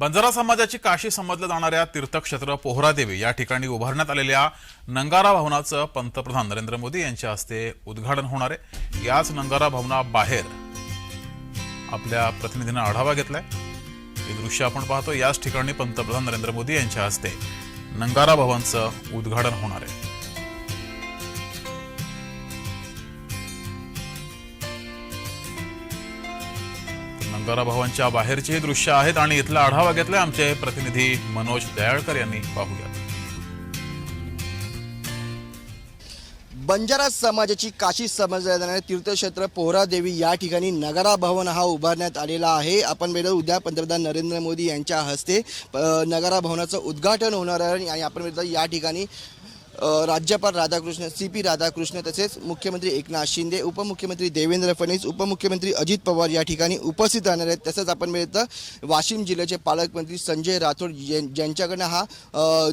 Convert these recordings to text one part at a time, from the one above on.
बंजारा समाजाची काशी समजल्या जाणाऱ्या तीर्थक्षेत्र पोहरादेवी या ठिकाणी उभारण्यात आलेल्या नंगारा भवनाचं पंतप्रधान नरेंद्र मोदी यांच्या हस्ते उद्घाटन होणार आहे. याच नंगारा भवनाबाहेर आपल्या प्रतिनिधीनं आढावा घेतलाय. हे दृश्य आपण पाहतो याच ठिकाणी पंतप्रधान नरेंद्र मोदी यांच्या हस्ते नंगारा भवनचं उद्घाटन होणार आहे. तर नंगारा भवनच्या बाहेरची दृश्य आहेत आणि इथला आढावा घेतलाय आमचे प्रतिनिधी मनोज दयाळकर यांनी. पाहूयात. बंजारा समाजाची काशी समजल्या जाणाऱ्या तीर्थक्षेत्र पोहरादेवी या ठिकाणी नगरा भवन हा उभारण्यात आलेला आहे. आपण वेळेला उद्या पंतप्रधान नरेंद्र मोदी यांच्या हस्ते नगरा भवनाचं उद्घाटन होणार आहे आणि आपण या ठिकाणी राज्यपाल राधाकृष्ण सी पी राधाकृष्ण तसेच मुख्यमंत्री एकनाथ शिंदे उपमुख्यमंत्री देवेंद्र फडणवीस उपमुख्यमंत्री अजित पवार या ठिकाणी उपस्थित राहणार आहेत. तसंच आपण वेळेला वाशिम जिल्ह्याचे पालकमंत्री संजय राठोड ज्यां- ज्यांच्याकडनं हा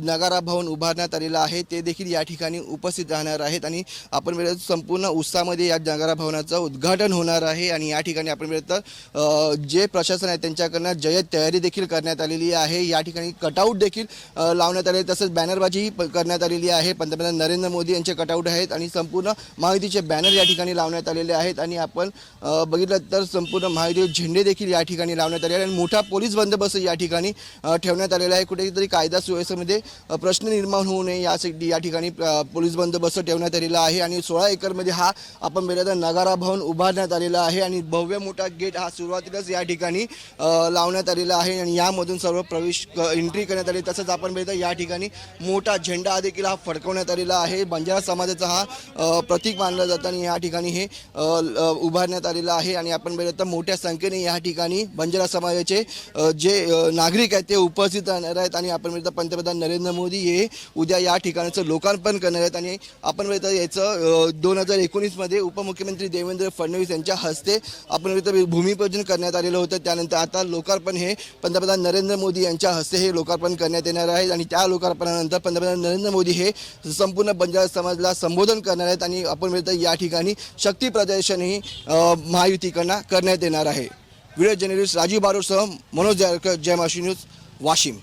नगारा भवन उभारण्यात आलेला आहे ते देखील या ठिकाणी उपस्थित राहणार आहेत. आणि आपण मिळत संपूर्ण उत्साहामध्ये या नगारा भवनाचं उद्घाटन होणार आहे. आणि या ठिकाणी आपण मिळतं जे प्रशासन आहे त्यांच्याकडनं जय्यत तयारी देखील करण्यात आलेली आहे. या ठिकाणी कटआउट देखील लावण्यात आले तसंच बॅनरबाजीही करण्यात आलेली आहे. पंतप्रधान नरेंद्र मोदी यांचे कटआउट आहेत आणि संपूर्ण महायुतीचे बॅनर या ठिकाणी लावण्यात आलेले आहेत आणि आपण बघितलं तर संपूर्ण महायुतीचे झेंडे देखील या ठिकाणी लावण्यात आले आहेत आणि मोठा पोलीस बंदोबस्त या ठिकाणी ठेवण्यात आलेला आहे. कुठेतरी कायदा सुव्यवस्थेमध्ये प्रश्न निर्माण होऊ नये यासाठी या ठिकाणी पोलीस बंदोबस्त ठेवण्यात आलेला आहे आणि सोळा एकरमध्ये हा आपण बघितलं तर नगारा भवन उभारण्यात आलेला आहे आणि भव्य मोठा गेट हा सुरुवातीलाच या ठिकाणी लावण्यात आलेला आहे आणि यामधून सर्व प्रवेश एंट्री करण्यात आली. तसंच आपण बघितलं या ठिकाणी मोठा झेंडा देखील हा दाखवण्यात आलेला आहे. बंजारा समाजाचा हा प्रतीक मानला जातो आणि या ठिकाणी हे उभारण्यात आलेलं आहे. आणि आपण बघितलं तर मोठ्या संख्येने या ठिकाणी बंजारा समाजाचे जे नागरिक आहेत ते उपस्थित राहणार आहेत. आणि आपण बघितलं पंतप्रधान नरेंद्र मोदी हे उद्या या ठिकाणाचं लोकार्पण करणार आहेत. आणि आपण बघितलं याचं दोन हजार एकोणीसमध्ये उपमुख्यमंत्री देवेंद्र फडणवीस यांच्या हस्ते आपण बघितलं भूमिपूजन करण्यात आलेलं होतं. त्यानंतर आता लोकार्पण हे पंतप्रधान नरेंद्र मोदी यांच्या हस्ते हे लोकार्पण करण्यात येणार आहे. आणि त्या लोकार्पणानंतर पंतप्रधान नरेंद्र मोदी हे संपूर्ण बंजारा समाजाला संबोधन करणार आहेत आणि आपण मिळतं या ठिकाणी शक्ती प्रदर्शनही महायुतीकडनं करण्यात येणार आहे. व्हिडिओ जर्नलिस्ट राजीव बारोसह मनोज जायकर जय माशी न्यूज वाशिम.